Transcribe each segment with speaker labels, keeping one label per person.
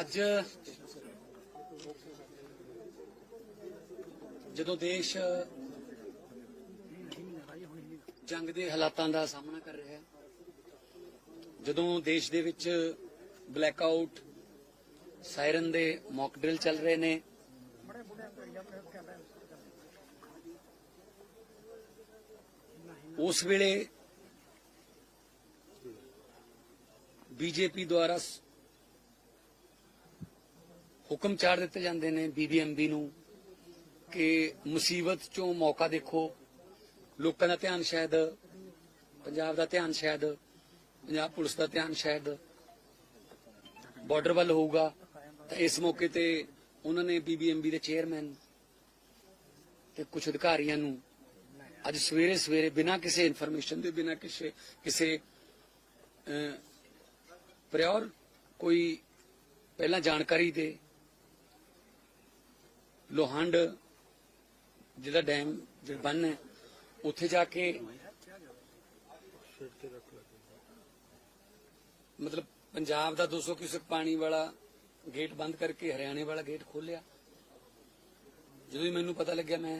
Speaker 1: ਅੱਜ ਜਦੋਂ ਦੇਸ਼ ਜੰਗ ਦੇ ਹਾਲਾਤਾਂ ਦਾ ਸਾਹਮਣਾ ਕਰ ਰਿਹਾ ਹੈ, ਜਦੋਂ ਦੇਸ਼ ਦੇ ਵਿੱਚ ਬਲੈਕਆਊਟ ਸਾਇਰਨ ਦੇ ਮੌਕ ਡਰਿਲ ਚੱਲ ਰਹੇ ਨੇ, ਉਸ ਵੇਲੇ ਬੀਜੇਪੀ ਦੁਆਰਾ ਹੁਕਮ ਚਾੜ ਦਿੱਤੇ ਜਾਂਦੇ ਨੇ ਬੀਬੀਐਮਬੀ ਨੂੰ ਕਿ ਮੁਸੀਬਤ ਚੋਂ ਮੌਕਾ ਦੇਖੋ। ਲੋਕਾਂ ਦਾ ਧਿਆਨ ਸ਼ਾਇਦ, ਪੰਜਾਬ ਦਾ ਧਿਆਨ ਸ਼ਾਇਦ, ਪੰਜਾਬ ਪੁਲਿਸ ਦਾ ਧਿਆਨ ਸ਼ਾਇਦ ਬਾਰਡਰ ਵੱਲ ਹੋਊਗਾ, ਤਾਂ ਇਸ ਮੌਕੇ ਤੇ ਉਹਨਾਂ ਨੇ ਬੀਬੀਐਮਬੀ ਦੇ ਚੇਅਰਮੈਨ ਤੇ ਕੁਝ ਅਧਿਕਾਰੀਆਂ ਨੂੰ ਅੱਜ ਸਵੇਰੇ ਸਵੇਰੇ ਬਿਨਾਂ ਕਿਸੇ ਇਨਫੋਰਮੇਸ਼ਨ ਦੇ, ਬਿਨਾਂ ਕਿਸੇ ਕਿਸੇ ਪ੍ਰਿਓਰ ਕੋਈ ਪਹਿਲਾਂ ਜਾਣਕਾਰੀ ਦੇ ਲੋਹੰਡ ਜਿਹਦਾ ਡੈਮ ਜਿਹੜਾ ਬੰਨ ਹੈ, ਉੱਥੇ ਜਾ ਕੇ ਮਤਲਬ ਪੰਜਾਬ ਦਾ 200 ਕਿਊਸਕ ਪਾਣੀ ਵਾਲਾ ਗੇਟ ਬੰਦ ਕਰਕੇ ਹਰਿਆਣੇ ਵਾਲਾ ਗੇਟ ਖੋਲਿਆ ਜਦੋਂ ਹੀ ਮੈਨੂੰ ਪਤਾ ਲੱਗਿਆ ਮੈਂ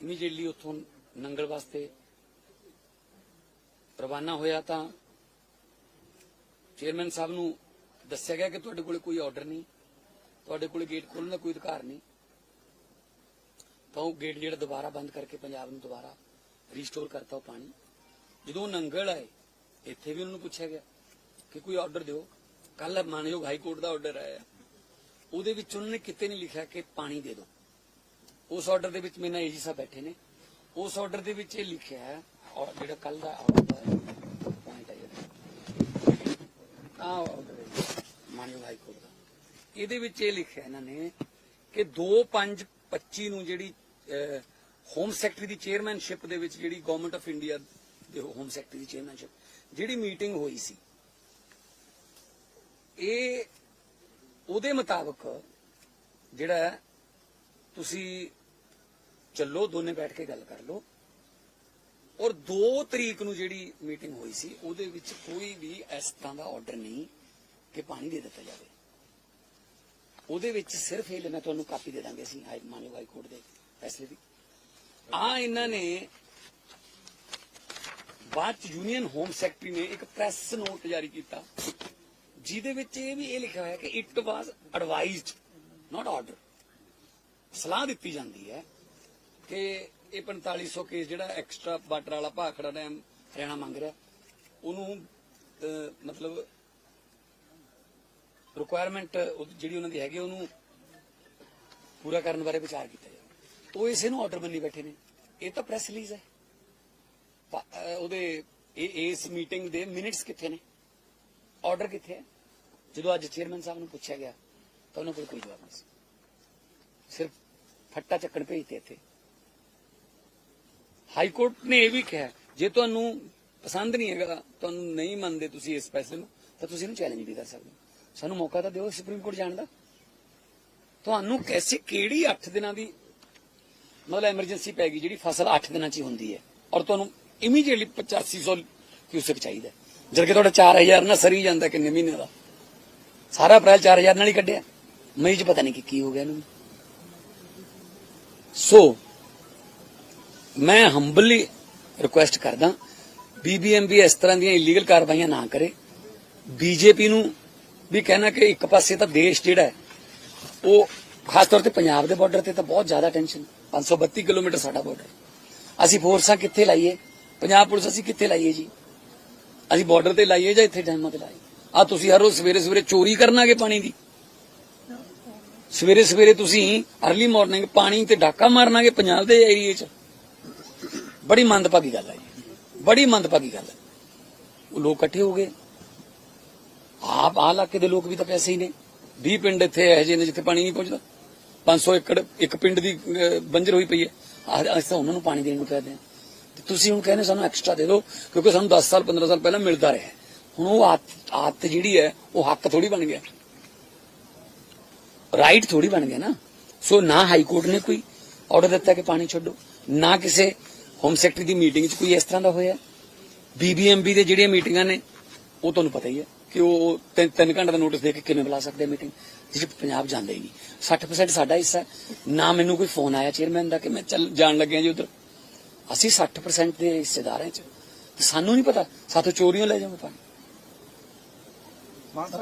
Speaker 1: ਇਮੀਡੀਏਟਲੀ ਉੱਥੋਂ ਨੰਗਲ ਵਾਸਤੇ ਰਵਾਨਾ ਹੋਇਆ ਤਾਂ ਚੇਅਰਮੈਨ ਸਾਹਿਬ ਨੂੰ ਦੱਸਿਆ ਗਿਆ ਕਿ ਤੁਹਾਡੇ ਕੋਲ ਕੋਈ ਆਰਡਰ ਨਹੀਂ, ਤੁਹਾਡੇ ਕੋਲ ਗੇਟ ਖੋਲਣ ਦਾ ਕੋਈ ਅਧਿਕਾਰ ਨਹੀਂ। ਤਾਂ ਉਹ ਗੇਟ ਜਿਹੜਾ ਦੁਬਾਰਾ ਬੰਦ ਕਰਕੇ ਪੰਜਾਬ ਨੂੰ ਦੁਬਾਰਾ ਰੀਸਟੋਰ ਕਰਤਾ ਉਹ ਪਾਣੀ। ਜਦੋਂ ਨੰਗਲ ਆਏ, ਇੱਥੇ ਵੀ ਉਹਨਾਂ ਨੂੰ ਪੁੱਛਿਆ ਗਿਆ ਕਿ ਕੋਈ ਆਰਡਰ ਦਿਓ। ਕੱਲ ਮਾਨਯੋਗ ਹਾਈ ਕੋਰਟ ਦਾ ਆਰਡਰ ਆਇਆ। ਉਹਦੇ ਵਿੱਚ ਉਹਨਾਂ ਨੇ ਕਿਤੇ ਨਹੀਂ ਲਿਖਿਆ ਕਿ ਪਾਣੀ ਦੇ ਦਿਓ। ਉਸ ਆਰਡਰ ਦੇ ਵਿੱਚ ਮੇਰੇ ਨਾਲ ਏਜੀ ਸਾਹਿਬ ਬੈਠੇ ਨੇ। ਉਸ ਆਰਡਰ ਦੇ ਵਿੱਚ ਇਹ ਲਿਖਿਆ ਹੈ, ਔਰ ਜਿਹੜਾ ਕੱਲ ਦਾ ਆਰਡਰ ਹੈ ਪੁਆਇੰਟ ਹੈ ਆ ਆਰਡਰ ਮਾਨਯੋਗ ਹਾਈ ਕੋਰਟ ਦਾ। ਇਹਦੇ ਵਿੱਚ ਇਹ ਲਿਖਿਆ ਇਹਨਾਂ ਨੇ ਕਿ 2525 ਨੂੰ ਜਿਹੜੀ ਹੋਮ ਸੈਕਟਰੀ ਦੀ ਚੇਅਰਮੈਨਸ਼ਿਪ ਦੇ ਵਿੱਚ ਜਿਹੜੀ ਗਵਰਨਮੈਂਟ ਆਫ ਇੰਡੀਆ ਦੇ ਹੋਮ ਸੈਕਟਰੀ ਦੀ ਚੇਅਰਮੈਨਸ਼ਿਪ ਜਿਹੜੀ ਮੀਟਿੰਗ ਹੋਈ ਸੀ, ਇਹ ਉਹਦੇ ਮੁਤਾਬਕ ਜਿਹੜਾ ਤੁਸੀਂ ਚੱਲੋ, ਦੋਨੇ ਬੈਠ ਕੇ ਗੱਲ ਕਰ ਲਓ। ਔਰ 2 ਤਰੀਕ ਨੂੰ ਜਿਹੜੀ ਮੀਟਿੰਗ ਹੋਈ ਸੀ, ਉਹਦੇ ਵਿੱਚ ਕੋਈ ਵੀ ਇਸ ਤਰ੍ਹਾਂ ਦਾ ਆਰਡਰ ਨਹੀਂ ਕਿ ਪਾਣੀ ਦੇ ਦਿੱਤਾ ਜਾਵੇ। ਉਹਦੇ ਵਿੱਚ ਸਿਰਫ ਇਹ ਮੈਂ ਤੁਹਾਨੂੰ ਕਾਪੀ ਦੇ ਦਾਂਗੇ ਅਸੀਂ, ਹਾਈ ਮਾਨਯੋਗ ਹਾਈ ਕੋਰਟ ਦੇ। ਪੈਸੇ ਦੀ। ਆ ਇਹਨਾਂ ਨੇ ਬਾਅਦ ਚ ਯੂਨੀਅਨ ਹੋਮ ਸੈਕਟਰੀ ਨੇ ਇੱਕ ਪ੍ਰੈਸ ਨੋਟ ਜਾਰੀ ਕੀਤਾ, ਜਿਹਦੇ ਵਿੱਚ ਇਹ ਵੀ ਇਹ ਲਿਖਿਆ ਹੋਇਆ ਕਿ it was advised not order ਸਲਾਹ ਦਿੱਤੀ ਜਾਂਦੀ ਹੈ ਕਿ ਇਹ 4500 ਕੇਸ ਜਿਹੜਾ ਐਕਸਟਰਾ ਵਾਟਰ ਵਾਲਾ ਭਾਖੜਾ ਡੈਮ ਹਰਿਆਣਾ ਮੰਗ ਰਿਹਾ, ਉਹਨੂੰ ਮਤਲਬ ਰਿਕੁਆਇਰਮੈਂਟ ਜਿਹੜੀ ਉਹਨਾਂ ਦੀ ਹੈਗੀ ਉਹਨੂੰ ਪੂਰਾ ਕਰਨ ਬਾਰੇ ਵਿਚਾਰ ਕੀਤਾ ਉਹ ਇਸੇ ਨੂੰ ਆਰਡਰ ਮੰਨੀ ਬੈਠੇ ਨੇ। ਇਹ ਤਾਂ ਪ੍ਰੈਸ ਰਿਲੀਜ਼ ਹੈ। ਪਾ- ਉਹਦੇ ਇਸ ਮੀਟਿੰਗ ਦੇ ਮਿੰਟਸ ਕਿੱਥੇ ਨੇ? ਆਰਡਰ ਕਿੱਥੇ ਹੈ? ਜਦੋਂ ਅੱਜ ਚੇਅਰਮੈਨ ਸਾਹਿਬ ਨੂੰ ਪੁੱਛਿਆ ਗਿਆ, ਤਾਂ ਉਹਨਾਂ ਕੋਲ ਕੋਈ ਜਵਾਬ ਨਹੀਂ ਸੀ। ਸਿਰਫ ਫੱਟਾ ਚੱਕਣ ਭੇਜਤੇ ਇੱਥੇ। ਹਾਈ ਕੋਰਟ ਨੇ ਇਹ ਵੀ ਕਿਹਾ, ਜੇ ਤੁਹਾਨੂੰ ਪਸੰਦ ਨਹੀਂ ਹੈਗਾ, ਤੁਹਾਨੂੰ ਨਹੀਂ ਮੰਨਦੇ ਤੁਸੀਂ ਇਸ ਫੈਸਲੇ ਨੂੰ, ਤਾਂ ਤੁਸੀਂ ਇਹਨੂੰ ਚੈਲੰਜ ਵੀ ਕਰ ਸਕਦੇ ਸਾਨੂੰ ਮੌਕਾ ਤਾਂ ਦਿਓ ਸੁਪਰੀਮ ਕੋਰਟ ਜਾਣ ਦਾ। ਤੁਹਾਨੂੰ ਕੈਸੇ, ਕਿਹੜੀ 8 ਦਿਨਾਂ ਦੀ ਮਤਲਬ ਐਮਰਜੈਂਸੀ ਪੈ ਗਈ ਜਿਹੜੀ ਫਸਲ 8 ਦਿਨਾਂ 'ਚ ਹੀ ਹੁੰਦੀ ਹੈ। ਔਰ ਤੁਹਾਨੂੰ ਇਮੀਡੀਏਟਲੀ 8500 ਕਿਊਸਕ ਚਾਹੀਦਾ ਹੈ। ਜਦ ਕਿ ਤੁਹਾਡਾ 4000 ਨਾ ਸਰੀ ਜਾਂਦਾ ਕਿੰਨੇ ਮਹੀਨੇ ਦਾ। ਸਾਰਾ ਅਪ੍ਰੈਲ 4000 ਨਾਲ ਹੀ ਕੱਢਿਆ। ਮਈ 'ਚ ਪਤਾ ਨਹੀਂ ਕਿ ਕੀ ਹੋ ਗਿਆ ਇਹਨੂੰ। ਸੋ ਮੈਂ ਹੰਬਲੀ ਰਿਕੁਐਸਟ ਕਰਦਾ ਬੀਬੀਐਮਬੀ ਇਸ ਤਰ੍ਹਾਂ ਦੀਆਂ ਇਲੀਗਲ ਕਾਰਵਾਈਆਂ ਨਾ ਕਰੇ। ਬੀਜੇਪੀ ਨੂੰ ਵੀ ਕਹਿਣਾ ਕਿ ਇੱਕ ਪਾਸੇ ਤਾਂ ਦੇਸ਼ ਜਿਹੜਾ ਹੈ, ਉਹ ਖਾਸ ਤੌਰ ਤੇ ਪੰਜਾਬ ਦੇ ਬਾਰਡਰ ਤੇ ਤਾਂ ਬਹੁਤ ਜ਼ਿਆਦਾ ਟੈਨਸ਼ਨ 532 ਕਿਲੋਮੀਟਰ ਸਾਡਾ ਬਾਰਡਰ ਅਸੀਂ ਫੋਰਸਾਂ ਕਿੱਥੇ ਲਾਈਏ? ਪੰਜਾਬ ਪੁਲਿਸ ਅਸੀਂ ਕਿੱਥੇ ਲਾਈਏ ਜੀ? ਅਸੀਂ ਬਾਰਡਰ ਤੇ ਲਾਈਏ ਜਾਂ ਇੱਥੇ ਡੈਮਾਂ ਤੇ ਲਾਈਏ? ਆ ਤੁਸੀਂ ਹਰ ਰੋਜ਼ ਸਵੇਰੇ ਸਵੇਰੇ ਚੋਰੀ ਕਰਨਾਗੇ ਪਾਣੀ ਦੀ। ਸਵੇਰੇ ਸਵੇਰੇ ਤੁਸੀਂ ਅਰਲੀ ਮਾਰਨਿੰਗ ਪਾਣੀ ਤੇ ਡਾਕਾ ਮਾਰਨਾਗੇ ਪੰਜਾਬ ਦੇ ਏਰੀਏ 'ਚ। ਬੜੀ ਮੰਦਭਾਗੀ ਗੱਲ ਹੈ ਜੀ। ਬੜੀ ਮੰਦਭਾਗੀ ਗੱਲ ਹੈ। ਉਹ ਲੋਕ ਇਕੱਠੇ ਹੋ ਗਏ। ਆਪ ਆਹ ਇਲਾਕੇ ਦੇ ਲੋਕ ਵੀ ਤਾਂ ਪੈਸੇ ਹੀ ਨੇ। 20 ਪਿੰਡ ਇੱਥੇ ਇਹੋ ਜਿਹੇ ਨੇ ਜਿੱਥੇ ਪਾਣੀ ਨਹੀਂ ਪਹੁੰਚਦਾ। 500 ਏਕੜ, ਇੱਕ ਪਿੰਡ ਦੀ ਬੰਜਰ ਹੋਈ ਪਈ ਹੈ। ਆਹ, ਅਸੀਂ ਤਾਂ ਉਹਨਾਂ ਨੂੰ ਪਾਣੀ ਦੇਣ ਨੂੰ ਕਹਿੰਦੇ ਆ ਤੇ ਤੁਸੀਂ ਹੁਣ ਕਹਿੰਦੇ ਸਾਨੂੰ ਐਕਸਟਰਾ ਦੇ ਦਿਓ, ਕਿਉਂਕਿ ਸਾਨੂੰ 10 ਸਾਲ 15 ਸਾਲ ਪਹਿਲਾਂ ਮਿਲਦਾ ਰਿਹਾ। ਹੁਣ ਉਹ ਆਦਤ ਆਦਤ ਜਿਹੜੀ ਹੈ, ਉਹ ਹੱਕ ਥੋੜੀ ਬਣ ਗਿਆ। ਰਾਈਟ ਥੋੜੀ ਬਣ ਗਿਆ ਨਾ। ਸੋ ਨਾ ਹਾਈ ਕੋਰਟ ਨੇ ਕੋਈ ਆਰਡਰ ਦਿੱਤਾ ਕਿ ਪਾਣੀ ਛੱਡੋ। ਨਾ ਕਿਸੇ ਹੋਮ ਸੈਕਟਰੀ ਦੀ ਮੀਟਿੰਗ 'ਚ ਕੋਈ ਇਸ ਤਰ੍ਹਾਂ ਦਾ ਹੋਇਆ। ਬੀਬੀਐਮਬੀ ਦੇ ਜਿਹੜੀਆਂ ਮੀਟਿੰਗਾਂ ਨੇ, ਉਹ ਤੁਹਾਨੂੰ ਪਤਾ ਹੀ ਹੈ। ਕਿ ਉਹ ਤਿੰਨ ਤਿੰਨ ਘੰਟੇ ਦਾ ਨੋਟਿਸ ਦੇ ਕੇ ਕਿਵੇਂ ਬੁਲਾ ਸਕਦੇ ਮੀਟਿੰਗ ਜਿਸ 'ਚ ਪੰਜਾਬ ਜਾਂਦਾ ਹੀ ਨਹੀਂ। 60% ਸਾਡਾ ਹਿੱਸਾ। ਨਾ ਮੈਨੂੰ ਕੋਈ ਫੋਨ ਆਇਆ ਚੇਅਰਮੈਨ ਦਾ ਕਿ ਮੈਂ ਚੱਲ ਜਾਣ ਲੱਗਿਆ ਜੀ ਉਧਰ। ਅਸੀਂ 60% ਦੇ ਹਿੱਸੇਦਾਰ ਹਾਂ 'ਚ ਤੇ ਸਾਨੂੰ ਨਹੀਂ ਪਤਾ। ਸਾਥੋਂ ਚੋਰੀਆਂ ਲੈ ਜਾਵਾਂਗੇ ਪਾਣੀ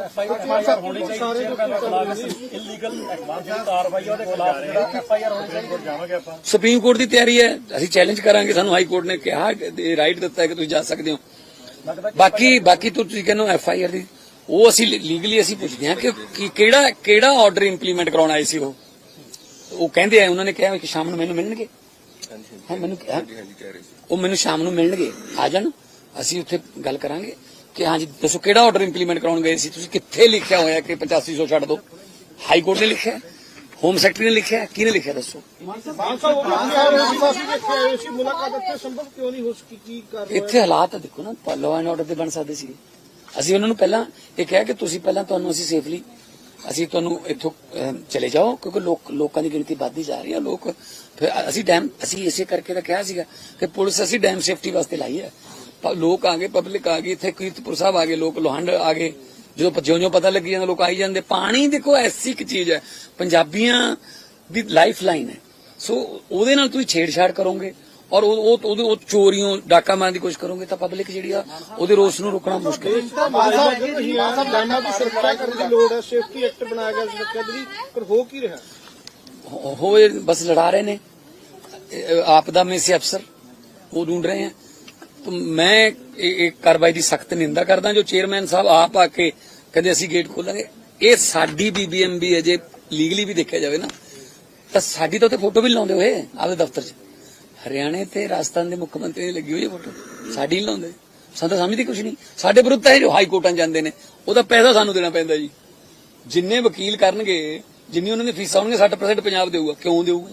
Speaker 2: ਐਫਆਈਆਰ ਹੋਣੀ ਚਾਹੀਦੀ ਚੇਅਰਮੈਨ ਦੇ ਖਿਲਾਫ ਇਲੀਗਲ ਜਿਹੜੀ ਕਾਰਵਾਈ ਆ ਉਹਦੇ ਖਿਲਾਫ ਜਿਹੜਾ ਐਫਆਈਆਰ ਹੋਣੀ ਚਾਹੀਦੀ ਜਾਵਾਂਗੇ ਆਪਾਂ।
Speaker 1: ਸੁਪਰੀਮ ਕੋਰਟ ਦੀ ਤਿਆਰੀ ਹੈ। ਅਸੀਂ ਚੈਲੰਜ ਕਰਾਂਗੇ। ਸਾਨੂੰ ਹਾਈ ਕੋਰਟ ਨੇ ਕਿਹਾ ਕਿ ਰਾਈਟ ਦਿੱਤਾ ਹੈ ਕਿ ਤੁਸੀਂ ਜਾ ਸਕਦੇ ਹੋ। ਬਾਕੀ ਬਾਕੀ ਤੋਂ ਤੁਸੀਂ ਕਹਿੰਦੇ ਐਫ ਆਈ ਆਰ ਦੀ। ਉਹ ਅਸੀਂ ਲੀਗਲੀ ਅਸੀਂ ਪੁੱਛਦੇ ਹਾਂ ਕਿ ਕਿ ਕਿਹੜਾ ਕਿਹੜਾ ਆਰਡਰ ਇੰਪਲੀਮੈਂਟ ਕਰਾਉਣਾ ਆਏ ਸੀ ਉਹ? ਉਹ ਕਹਿੰਦੇ ਆ ਉਹਨਾਂ ਨੇ ਕਿਹਾ ਕਿ ਸ਼ਾਮ ਨੂੰ ਮੈਨੂੰ ਮਿਲਣਗੇ। ਹਾਂ ਮੈਨੂੰ ਕਿਹਾ ਉਹ ਮੈਨੂੰ ਸ਼ਾਮ ਨੂੰ ਮਿਲਣਗੇ। ਆ ਜਾਣ। ਅਸੀਂ ਉੱਥੇ ਗੱਲ ਕਰਾਂਗੇ ਕਿ ਹਾਂਜੀ ਦੱਸੋ ਕਿਹੜਾ ਆਰਡਰ ਇੰਪਲੀਮੈਂਟ ਕਰਾਉਣ ਗਏ ਸੀ? ਤੁਸੀਂ ਕਿੱਥੇ ਲਿਖਿਆ ਹੋਇਆ ਕਿ 8500 ਛੱਡ ਦਿਓ ਹਾਈ ਕੋਰਟ ਨੇ ਲਿਖਿਆ। ਹੈ? ਹੋਮ ਸੈਕਟਰੀ ਨੇ ਲਿਖਿਆ? ਕਿਹਨੇ ਲਿਖਿਆ ਦੱਸੋ?
Speaker 3: ਇੱਥੇ
Speaker 1: ਹਾਲਾਤ ਦੇਖੋ ਨਾ ਲਾਅ ਐਂਡ ਆਰਡਰ ਦੇ ਬਣ ਸਕਦੇ ਸੀ ਅਸੀਂ ਉਹਨਾਂ ਨੂੰ ਪਹਿਲਾਂ ਇਹ ਕਿਹਾ ਕਿ ਤੁਸੀਂ ਪਹਿਲਾਂ ਤੁਹਾਨੂੰ ਅਸੀਂ ਸੇਫਲੀ ਅਸੀਂ ਤੁਹਾਨੂੰ ਇੱਥੋਂ ਚਲੇ ਜਾਓ, ਕਿਉਂਕਿ ਲੋਕ, ਲੋਕਾਂ ਦੀ ਗਿਣਤੀ ਵੱਧਦੀ ਜਾ ਰਹੀ ਹੈ ਲੋਕ ਫਿਰ ਅਸੀਂ ਡੈਮ ਅਸੀਂ ਇਸੇ ਕਰਕੇ ਤਾਂ ਕਿਹਾ ਸੀਗਾ ਕਿ ਪੁਲਿਸ ਅਸੀਂ ਡੈਮ ਸੇਫਟੀ ਵਾਸਤੇ ਲਾਈ ਹੈ ਲੋਕ ਆ ਗਏ ਪਬਲਿਕ ਆ ਗਈ, ਇੱਥੇ ਕੀਰਤਪੁਰ ਸਾਹਿਬ ਆ ਗਏ, ਲੋਕ ਲੋਹੰਡ ਆ ਗਏ। ਜਦੋਂ ਜਿਉਂ-ਜਿਉਂ ਪਤਾ ਲੱਗੀ ਜਾਂਦਾ ਲੋਕ ਆਈ ਜਾਂਦੇ ਪਾਣੀ ਦੇਖੋ ਐਸੀ ਇੱਕ ਚੀਜ਼ ਹੈ। ਪੰਜਾਬੀਆਂ ਦੀ ਲਾਈਫ ਲਾਈਨ ਹੈ। ਸੋ ਉਹਦੇ ਨਾਲ ਤੁਸੀਂ ਛੇੜਛਾੜ ਕਰੋਗੇ ਔਰ ਉਹ ਉਹਦੇ ਉਹ ਚੋਰੀਆਂ ਡਾਕਾ ਮਾਰਨ ਦੀ ਕੋਸ਼ਿਸ਼ ਕਰੋਗੇ ਤਾਂ ਪਬਲਿਕ ਜਿਹੜੀ ਆ ਉਹਦੇ ਰੋਸ ਨੂੰ ਰੋਕਣਾ ਮੁਸ਼ਕਿਲ ਹੈ। ਹੋਏ ਬਸ ਲੜਾ ਰਹੇ ਨੇ। ਆਪ ਦਾ ਮੇਸੀ ਅਫਸਰ ਉਹ ਢੂੰਡ ਰਹੇ ਆ। ਮੈਂ ਇਹ ਇਹ ਕਾਰਵਾਈ ਦੀ ਸਖਤ ਨਿੰਦਾ ਕਰਦਾ, ਜੋ ਚੇਅਰਮੈਨ ਸਾਹਿਬ ਆਪ ਆ ਕੇ ਕਹਿੰਦੇ ਅਸੀਂ ਗੇਟ ਖੋਲਾਂਗੇ। ਇਹ ਸਾਡੀ ਬੀਬੀਐਮਬੀ ਹੈ, ਜੇ ਲੀਗਲੀ ਵੀ ਦੇਖਿਆ ਜਾਵੇ ਨਾ, ਤਾਂ ਸਾਡੀ ਤਾਂ ਉੱਥੇ ਫੋਟੋ ਵੀ ਲਾਉਂਦੇ ਹੋਏ ਆਪਦੇ ਦਫ਼ਤਰ 'ਚ। ਹਰਿਆਣੇ ਤੇ ਰਾਜਸਥਾਨ ਦੇ ਮੁੱਖ ਮੰਤਰੀ ਦੀ ਲੱਗੀ ਹੋਈ ਹੈ ਫੋਟੋ, ਸਾਡੀ ਨਹੀਂ ਲਾਉਂਦੇ। ਸਾਨੂੰ ਤਾਂ ਸਮਝਦੀ ਕੁਝ ਨਹੀਂ ਸਾਡੇ ਵਿਰੁੱਧ ਤਾਂ ਇਹ ਜੋ ਹਾਈ ਕੋਰਟਾਂ 'ਚ ਜਾਂਦੇ ਨੇ ਉਹਦਾ ਪੈਸਾ ਸਾਨੂੰ ਦੇਣਾ ਪੈਂਦਾ ਜੀ। ਜਿੰਨੇ ਵਕੀਲ ਕਰਨਗੇ, ਜਿੰਨੀ ਉਹਨਾਂ ਦੀ ਫੀਸਾਂ ਹੋਣਗੀਆਂ 60% ਪੰਜਾਬ ਦੇਊਗਾ। ਕਿਉਂ ਦੇਊਗਾ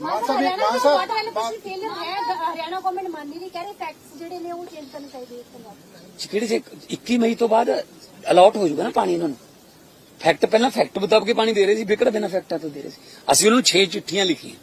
Speaker 4: ਮਾਨ ਸਾਹਿਬ ਹਰਿਆਣਾ ਦਾ ਵਾਟਰ ਐਲੋਕੇਸ਼ਨ ਫੇਲਿਅਰ ਹੈ ਹਰਿਆਣਾ ਗਵਰਨਮੈਂਟ ਮੰਨ ਨਹੀਂ ਰਹੀ ਕਹਿ ਰਹੇ ਫੈਕਟਸ ਜਿਹੜੇ ਨੇ ਉਹ ਚੇਂਜ ਕਰਨੇ ਚਾਹੀਦੇ ਇਸ ਤੋਂ
Speaker 1: ਕਿਹੜੇ ਜੇ 21 ਮਈ ਤੋਂ ਬਾਅਦ ਅਲਾਟ ਹੋ ਜਾਊਗਾ ਨਾ ਪਾਣੀ ਇਹਨਾਂ ਨੂੰ। ਫੈਕਟ ਪਹਿਲਾਂ ਫੈਕਟ ਬਤਾਬ ਕੇ ਪਾਣੀ ਦੇ ਰਹੇ ਸੀ ਵਿਕੜ ਬਿਨਾ ਫੈਕਟਾਂ ਤੋਂ ਦੇ ਰਹੇ ਸੀ। ਅਸੀਂ ਉਹਨਾਂ ਨੂੰ 6 ਚਿੱਠੀਆਂ ਲਿਖੀਆਂ।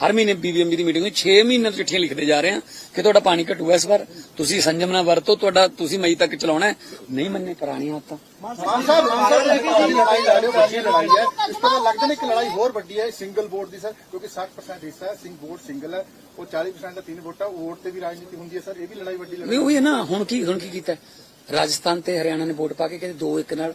Speaker 1: ਹਰ ਮਹੀਨੇ ਬੀਬੀਐਮਬੀ ਦੀ ਮੀਟਿੰਗ ਵਿੱਚ 6 ਮਹੀਨੇ ਤੋਂ ਚਿੱਠੀਆਂ ਲਿਖਦੇ ਜਾ ਰਹੇ ਹਾਂ ਕਿ ਤੁਹਾਡਾ ਪਾਣੀ ਘਟੂਗਾ ਇਸ ਵਾਰ। ਤੁਸੀਂ ਸੰਜਮ ਨਾਲ ਵਰਤੋ ਤੁਹਾਡਾ ਤੁਸੀਂ ਮਈ ਤੱਕ ਚਲਾਉਣਾ ਨਹੀਂ ਮੰਨੇ ਪੁਰਾਣੀਆਂ ਆਦਤਾਂ
Speaker 3: ਮਾਨ ਸਾਹਿਬ ਮਾਨ ਸਾਹਿਬ ਲੜਾਈ ਲੜ ਰਹੇ ਹੋ ਵੱਡੀ ਲੜਾਈ ਹੈ। ਇਸ ਤੋਂ ਬਾਅਦ ਲੱਗਦਾ ਨਹੀਂ ਕਿ ਲੜਾਈ ਹੋਰ ਵੱਡੀ ਹੈ ਸਿੰਗਲ ਵੋਟ ਦੀ ਸਰ ਕਿਉਂਕਿ 60% ਹਿੱਸਾ ਹੈ ਸਿੰਘ ਵੋਟ ਸਿੰਗਲ ਹੈ। ਉਹ 40% ਦਾ ਤਿੰਨ ਵੋਟਾਂ ਵੋਟ ਤੇ ਵੀ ਰਾਜਨੀਤੀ ਹੁੰਦੀ ਹੈ ਸਰ। ਇਹ ਵੀ ਲੜਾਈ ਵੱਡੀ ਲੜਾਈ
Speaker 1: ਨਹੀਂ ਉਹ ਹੈ ਨਾ ਹੁਣ ਕੀ ਹੁਣ ਕੀ ਕੀਤਾ ਰਾਜਸਥਾਨ ਤੇ ਹਰਿਆਣਾ ਨੇ ਵੋਟ ਪਾ ਕੇ ਕਹਿੰਦੇ ਦੋ ਇੱਕ ਨਾਲ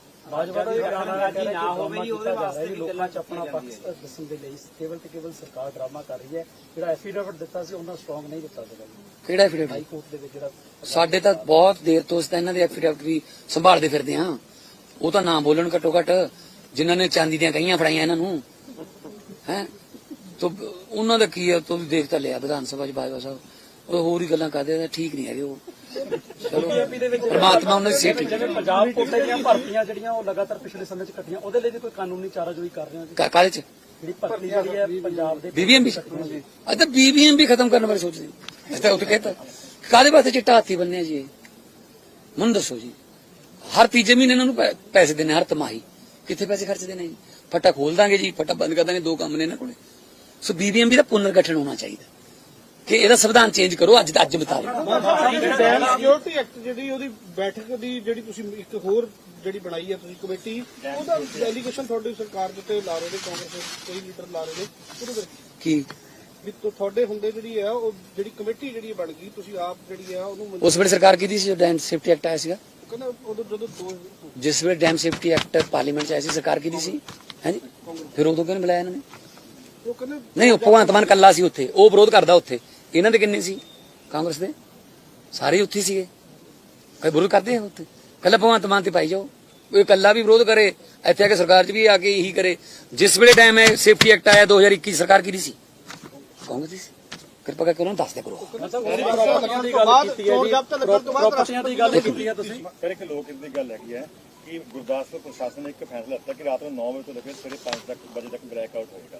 Speaker 2: ਭਾਜਪਾ ਦਾ ਇਹ ਕਹਿਣਾ ਹੈ ਕਿ ਨਾ ਹੋਵੇ ਜੀ ਉਹਦੇ ਵਾਸਤੇ ਵੀ ਲੋਕਾਂ 'ਚ ਆਪਣਾ ਪੱਖ ਦੱਸਣ ਦੇ ਲਈ ਕੇਵਲ ਤੇ ਕੇਵਲ ਸਰਕਾਰ ਡਰਾਮਾ ਕਰ ਰਹੀ ਹੈ ਜਿਹੜਾ ਐਫੀਡੇਵਿਟ ਦਿੱਤਾ ਸੀ ਉਹਨਾਂ ਸਟਰੋਂਗ ਨਹੀਂ ਦਿੱਤਾ ਸੀਗਾ ਜੀ।
Speaker 1: ਕਿਹੜਾ ਐਫੀਡੇਵਿਟ?
Speaker 2: ਹਾਈ ਕੋਰਟ ਦੇ ਵਿੱਚ ਜਿਹੜਾ
Speaker 1: ਸਾਡੇ ਤਾਂ ਬਹੁਤ ਦੇਰ ਤੋਂ ਅਸੀਂ ਤਾਂ ਇਹਨਾਂ ਦੇ ਐਫੀਡੇਵਿਟ ਵੀ ਸੰਭਾਲਦੇ ਫਿਰਦੇ ਹਾਂ। ਉਹ ਤਾਂ ਨਾ ਬੋਲਣ ਘੱਟੋ ਘੱਟ ਜਿਨ੍ਹਾਂ ਨੇ ਚਾਂਦੀ ਦੀਆਂ ਕਹੀਆਂ ਫੜਾਈਆਂ ਇਹਨਾਂ ਨੂੰ। ਹੈ? ਤੋ ਉਹਨਾਂ ਦਾ ਕੀ ਹੈ ਤੂੰ ਵੀ ਦੇਖ ਤਾਂ ਲਿਆ ਵਿਧਾਨ ਸਭਾ ਚ ਬਾਜਵਾ ਸਾਹਿਬ। ਉਹ ਹੋਰ ਹੀ ਗੱਲਾਂ ਕਰਦੇ ਆ ਠੀਕ ਨਹੀਂ ਹੈਗੇ ਉਹ। ਚਲੋ ਪਰਮਾਤਮਾ ਉਹਨਾਂ ਦੀ ਸਿਹਤ ਠੀਕ
Speaker 2: ਜਿਵੇਂ ਪੰਜਾਬ ਕੋਟੇ ਦੀਆਂ ਭਰਤੀਆਂ ਜਿਹੜੀਆਂ ਉਹ ਲਗਾਤਾਰ ਪਿਛਲੇ ਸਮੇਂ 'ਚ ਘਟੀਆਂ ਉਹਦੇ ਲਈ ਵੀ ਕੋਈ ਕਾਨੂੰਨੀ ਚਾਰਾਜੋਈ ਕਰ ਰਹੇ ਹੋ?
Speaker 1: ਕਾਲੇ ਚ?
Speaker 2: ਜਿਹੜੀ ਭਰਤੀ ਜਿਹੜੀ ਹੈ ਪੰਜਾਬ ਦੇ
Speaker 1: ਬੀਬੀਐਮਬੀ ਅੱਜ ਤਾਂ ਬੀਬੀਐਮਬੀ ਖਤਮ ਕਰਨ ਬਾਰੇ ਸੋਚਦੇ ਅਸੀਂ ਤਾਂ ਉੱਥੇ ਕਹਿੰਦਾ ਕਾਦੇ ਵਾਸਤੇ ਚਿੱਟਾ ਹਾਥੀ ਬੰਨਿਆ ਜੀ? ਮੈਨੂੰ ਦੱਸੋ ਜੀ। ਹਰ ਤੀਜੇ ਮਹੀਨੇ ਇਹਨਾਂ ਨੂੰ ਪੈਸੇ ਦੇਣੇ ਹਰ ਤਿਮਾਹੀ। ਕਿੱਥੇ ਪੈਸੇ ਖਰਚ ਦੇਣੇ ਜੀ? ਫਟਾ ਖੋਲ ਦਾਂਗੇ ਜੀ ਫਟਾ ਬੰਦ ਕਰ ਦਾਂਗੇ ਦੋ ਕੰਮ ਨੇ ਇਹਨਾਂ ਕੋਲੇ। ਸੋ ਬੀਬੀਐਮਬੀ ਦਾ ਪੁਨਰ ਗਠਨ ਹੋਣਾ ਚਾਹੀਦਾ। ਕਿ ਇਹਦਾ ਸੰਵਿਧਾਨ ਚੇਂਜ ਕਰੋ ਅੱਜ ਦਾ ਅੱਜ ਮੁਤਾਬਕ
Speaker 3: ਸਿਕਿਉਰਿਟੀ ਐਕਟ ਜਿਹੜੀ ਉਹਦੀ ਬੈਠਕ ਦੀ ਜਿਹੜੀ ਤੁਸੀਂ ਇੱਕ ਹੋਰ ਜਿਹੜੀ ਬਣਾਈ ਹੈ ਤੁਸੀਂ ਕਮੇਟੀ ਉਹਦਾ ਐਲੀਗੇਸ਼ਨ ਤੁਹਾਡੀ ਸਰਕਾਰ ਦੇ ਉੱਤੇ ਲਾ ਰਹੇ ਨੇ ਕਾਂਗਰਸ ਕਈ ਲੀਡਰ ਲਾ ਰਹੇ ਨੇ ਉਹਦੇ
Speaker 1: ਕੀ?
Speaker 3: ਵੀ ਤੁਹਾਡੇ ਹੁੰਦੇ ਜਿਹੜੀ ਹੈ ਉਹ ਜਿਹੜੀ ਕਮੇਟੀ ਜਿਹੜੀ ਬਣ ਗਈ ਤੁਸੀਂ ਆਪ ਜਿਹੜੀ ਆ ਉਹਨੂੰ
Speaker 1: ਉਸ ਵੇਲੇ ਸਰਕਾਰ ਕੀਤੀ ਸੀ ਡੈਮ ਸੇਫਟੀ ਐਕਟ ਆਇਆ ਸੀਗਾ? ਜਿਸ ਵੇਲੇ ਡੈਮ ਸੇਫਟੀ ਐਕਟ ਪਾਰਲੀਮੈਂਟ ਚ ਆਇਆ ਸੀ ਸਰਕਾਰ ਕੀਤੀ ਸੀ? ਹਾਂਜੀ ਫਿਰ ਉਦੋਂ ਕਿਉਂ ਬੁਲਾਇਆ ਇਹਨਾਂ ਨੇ?
Speaker 3: ਉਹ ਕਹਿੰਦੇ
Speaker 1: ਨਹੀਂ ਉਹ ਭਗਵੰਤ ਮਾਨ ਕੱਲਾ ਸੀ ਉੱਥੇ ਉਹ ਵਿਰੋਧ ਕਰਦਾ ਉੱਥੇ। ਇਹਨਾਂ ਦੇ ਕਿੰਨੇ ਸੀ? ਕਾਂਗਰਸ ਦੇ? ਸਾਰੇ ਉੱਥੇ ਸੀਗੇ। ਕਈ ਵਿਰੋਧ ਕਰਦੇ ਆ ਉੱਥੇ? ਕੱਲਾ ਭਗਵੰਤ ਮਾਨ ਤੇ ਪਾਈ ਜਾਓ। ਕੋਈ ਕੱਲਾ ਵੀ ਵਿਰੋਧ ਕਰੇ ਇੱਥੇ ਆ ਕੇ ਸਰਕਾਰ 'ਚ ਵੀ ਆ ਕੇ ਇਹੀ ਕਰੇ। ਜਿਸ ਵੇਲੇ ਟਾਈਮ ਹੈ ਸੇਫਟੀ ਐਕਟ ਆਇਆ 2021 ਸਰਕਾਰ ਕਿਹਦੀ ਸੀ? ਕਾਂਗਰਸ ਦੀ ਸੀ। ਕਿਰਪਾ ਕਰਕੇ ਉਹਨਾਂ ਨੂੰ ਦੱਸ ਕਰੋ।
Speaker 2: ਪ੍ਰਾਪਰਟੀਆਂ ਦੀ ਗੱਲ ਕੀਤੀ ਹੈ ਜੀ ਪ੍ਰਾਪਰਟੀਆਂ ਦੀ ਗੱਲ ਕੀਤੀ ਹੈ ਤੁਸੀਂ?
Speaker 5: ਫਿਰ ਇੱਕ ਲੋਕ ਦੀ ਗੱਲ ਹੈਗੀ ਹੈ ਕਿ ਗੁਰਦਾਸਪੁਰ ਪ੍ਰਸ਼ਾਸਨ ਨੇ ਇੱਕ ਫੈਸਲਾ ਲਿੱਤਾ ਕਿ ਰਾਤ ਨੂੰ 9 ਵਜੇ ਤੋਂ ਲੈ ਕੇ ਸਵੇਰੇ 5 ਤੱਕ ਵਜੇ ਤੱਕ ਆਊਟ ਹੋਏਗਾ।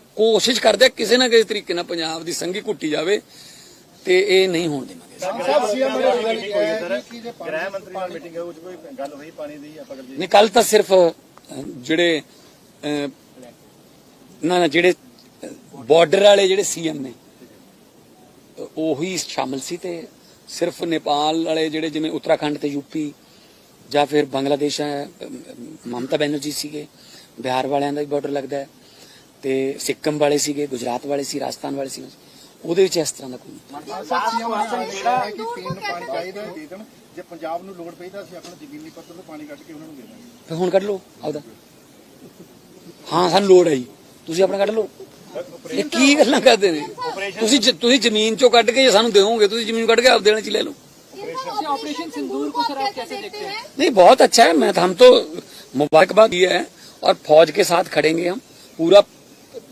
Speaker 1: ਕੋਸ਼ਿਸ਼ ਕਰਦੇ ਆ ਕਿਸੇ ਨਾ ਕਿਸੇ ਤਰੀਕੇ ਨਾਲ ਪੰਜਾਬ ਦੀ ਸੰਗੀ ਘੁੱਟੀ ਜਾਵੇ ਤੇ ਇਹ ਨਹੀਂ ਹੋਣ ਦੇਵਾਂਗੇ।
Speaker 3: ਸਾਹਿਬ ਸੀਐਮ ਨੇ ਗੱਲ ਕੀਤੀ ਹੈ ਕਿ ਜੇ
Speaker 5: ਗ੍ਰਹਿ ਮੰਤਰੀ ਨਾਲ ਮੀਟਿੰਗ ਹੈ ਉਹ 'ਚ ਕੋਈ ਗੱਲ ਹੋਈ ਪਾਣੀ ਦੀ ਆਪਾਂ ਗੱਲ ਜੀ
Speaker 1: ਨਹੀਂ ਕੱਲ ਤਾਂ ਸਿਰਫ ਜਿਹੜੇ ਨਾ ਨਾ ਜਿਹੜੇ ਬਾਰਡਰ ਵਾਲੇ ਜਿਹੜੇ ਸੀਐਮ ਨੇ ਉਹੀ ਸ਼ਾਮਲ ਸੀ ਤੇ ਸਿਰਫ ਨੇਪਾਲ ਵਾਲੇ ਜਿਹੜੇ ਜਿਵੇਂ ਉੱਤਰਾਖੰਡ ਤੇ ਯੂਪੀ ਜਾਂ ਫਿਰ ਬੰਗਲਾਦੇਸ਼ ਹੈ ਮਮਤਾ ਬੈਨਰਜੀ ਸੀਗੇ ਬਿਹਾਰ ਵਾਲਿਆਂ ਦਾ ਵੀ ਬਾਰਡਰ ਲੱਗਦਾ ਹੈ। ਤੇ ਸਿੱਕਮ ਵਾਲੇ ਸੀਗੇ ਗੁਜਰਾਤ ਵਾਲੇ ਸੀ ਰਾਜਸਥਾਨ ਵਾਲੇ ਸੀ ਉਹਦੇ ਵਿੱਚ ਇਸ ਤਰ੍ਹਾਂ ਦਾ ਕੋਈ ਨਹੀਂ।
Speaker 3: ਸਾਹਿਬ ਸੀਐਮ ਨੇ ਕਿਹਾ ਹੈ ਕਿ ਪੀਣ ਨੂੰ ਪਾਣੀ ਚਾਹੀਦਾ ਹੈ, ਦੇ ਦੇਣ ਜੇ ਪੰਜਾਬ ਨੂੰ ਲੋੜ ਪਈ ਤਾਂ ਅਸੀਂ ਆਪਣਾ ਜ਼ਮੀਨੀ ਪੱਧਰ ਤੋਂ ਪਾਣੀ ਕੱਢ ਕੇ ਉਹਨਾਂ ਨੂੰ ਦੇ ਦਾਂਗੇ
Speaker 1: ਫਿਰ ਹੁਣ ਕੱਢ ਲਓ ਆਪਦਾ ਹਾਂ ਸਾਨੂੰ ਲੋੜ ਹੈ ਜੀ ਤੁਸੀਂ ਆਪਣਾ ਕੱਢ ਲਓ ਇਹ ਕੀ ਗੱਲਾਂ ਕਰਦੇ ਨੇ ਤੁਸੀਂ ਜ- ਤੁਸੀਂ ਜ਼ਮੀਨ ਚੋਂ ਕੱਢ ਕੇ ਜੇ ਸਾਨੂੰ ਦਿਓਗੇ ਤੁਸੀਂ ਜ਼ਮੀਨ ਕੱਢ ਕੇ ਆਪ ਦੇਣੇ ਚ ਲੈ ਲਓ
Speaker 4: ऑपरेशन सिंदूर को सर आप कैसे देखते हैं
Speaker 1: नहीं बहुत अच्छा है मैं हम तो मुबारकबाद दिया है और फौज के साथ खड़ेंगे हम पूरा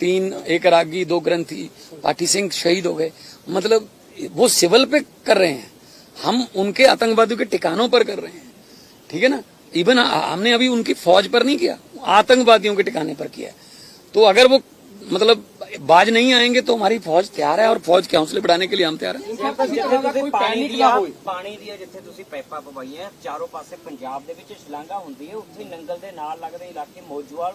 Speaker 1: तीन एक रागी दो ग्रंथी पाठी सिंह शहीद हो गए मतलब वो सिविल पे कर रहे हैं हम उनके आतंकवादियों के ठिकानों पर कर रहे हैं ठीक है ना इवन हमने अभी उनकी फौज पर नहीं किया आतंकवादियों के ठिकाने पर किया है। तो अगर वो मतलब बाज नहीं आएंगे तो हमारी फौज तैयार है और फौज के हौसले बढ़ाने के लिए हम तैयार हैं
Speaker 6: ਜਿੱਥੇ ਤੁਸੀਂ ਪਾਣੀ ਦੀਆਂ ਪਾਣੀ ਦੀਆਂ ਜਿੱਥੇ ਤੁਸੀਂ ਪਾਈਪਾਂ ਪਵਾਈਆਂ ਚਾਰੋਂ ਪਾਸੇ ਪੰਜਾਬ ਦੇ ਵਿੱਚ ਸ਼ਲਾਂਘਾ ਹੁੰਦੀ ਹੈ ਉੱਥੇ ਨੰਗਲ ਦੇ ਨਾਲ ਲੱਗਦੇ ਇਲਾਕੇ ਮੋਜਵਾਲ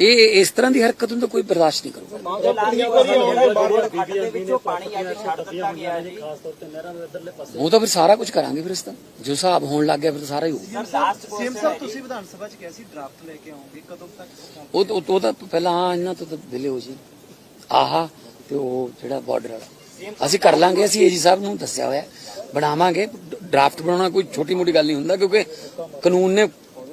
Speaker 1: ਇਹ ਇਸ ਤਰ੍ਹਾਂ ਦੀ ਹਰਕਤ ਨੂੰ ਤਾਂ ਕੋਈ ਬਰਦਾਸ਼ਤ ਨਹੀਂ ਕਰੂਗਾ।
Speaker 6: ਦੇ ਵਿੱਚੋਂ ਪਾਣੀ ਅੱਜ ਛੱਡ ਦਿੱਤਾ ਗਿਆ ਹੈ ਜੀ।
Speaker 2: ਖਾਸ ਤੌਰ ਤੇ ਨਹਿਰਾਂ ਦੇ ਇਧਰਲੇ ਪਾਸੇ।
Speaker 1: ਉਹ ਤਾਂ ਫਿਰ ਸਾਰਾ ਕੁਝ ਕਰਾਂਗੇ ਫਿਰ ਇਸ ਤਾਂ ਜੋ ਹਿਸਾਬ ਹੋਣ ਲੱਗ ਗਿਆ ਫਿਰ ਤਾਂ ਸਾਰਾ ਹੀ ਹੋਊ
Speaker 6: ਲਾਸਟ
Speaker 7: ਸੀਐਮ ਸਾਹਿਬ ਤੁਸੀਂ ਵਿਧਾਨ ਸਭਾ ਚ ਕਿਹਾ ਸੀ ਡਰਾਫਟ ਲੈ ਕੇ ਆਉਂਗੇ ਕਦੋਂ ਤੱਕ
Speaker 1: ਉਹ ਉਹ ਤਾਂ ਪਹਿਲਾਂ ਇਹਨਾਂ ਤੋਂ ਤਾਂ ਦਿਲੇ ਹੋ ਜੀ। ਆਹਾ ਤੇ ਉਹ ਜਿਹੜਾ ਬਾਰਡਰ ਵਾਲਾ। ਅਸੀਂ ਕਰ ਲਾਂਗੇ ਅਸੀਂ ਏਜੀ ਸਾਹਿਬ ਨੂੰ ਦੱਸਿਆ ਹੋਇਆ। ਬਣਾਵਾਂਗੇ। ਡਰਾਫਟ ਬਣਾਉਣਾ ਕੋਈ ਛੋਟੀ ਮੋਟੀ ਗੱਲ ਨਹੀਂ ਹੁੰਦਾ ਕਿਉਂਕਿ ਕਾਨੂੰਨ ਨੇ